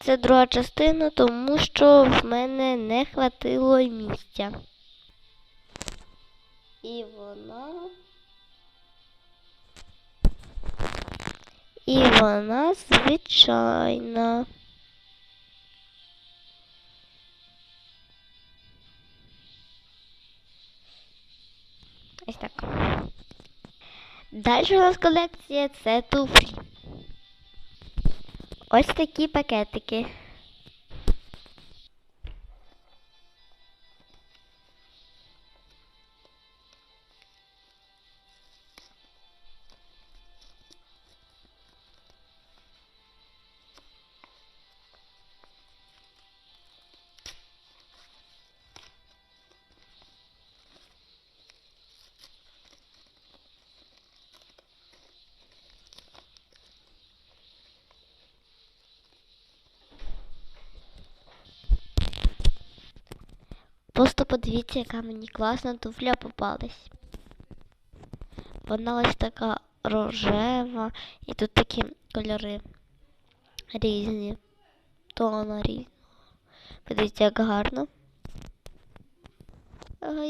Це друга частина, тому що в мене не хватило місця. І вона. І вона звичайна. Ось так. Далі у нас колекція це туфлі. Ось такі пакетики. Просто подивіться, яка мені класна туфля попалась. Вона ось така рожева, і тут такі кольори різні. Тона різні. Подивіться, як гарно.